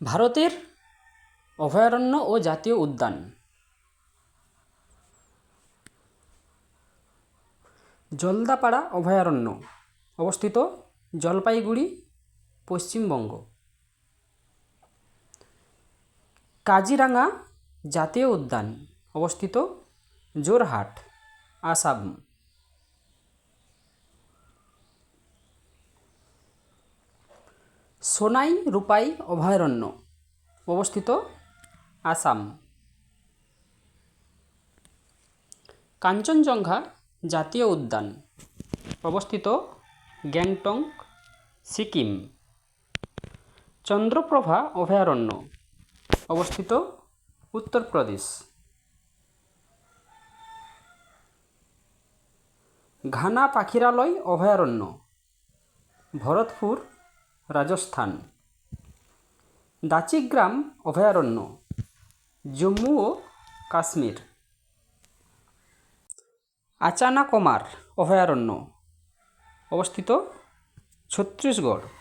ভারতের অভয়ারণ্য ও জাতীয় উদ্যান। জলদাপাড়া অভয়ারণ্য, অবস্থিত জলপাইগুড়ি, পশ্চিমবঙ্গ। কাজিরাঙা জাতীয় উদ্যান, অবস্থিত জোরহাট, আসাম। সোনাই রূপাই অভয়ারণ্য, অবস্থিত আসাম। কাঞ্চনজঙ্ঘা জাতীয় উদ্যান, অবস্থিত গ্যাংটক সিকিম। চন্দ্রপ্রভা অভয়ারণ্য, অবস্থিত উত্তরপ্রদেশ। ঘানা পাখিরালয় অভয়ারণ্য, ভরতপুর রাজস্থান। দাচিগ্রাম অভয়ারণ্য জম্মু ও কাশ্মীর। আচানাকমার অভয়ারণ্য অবস্থিত ছত্তিশগড়।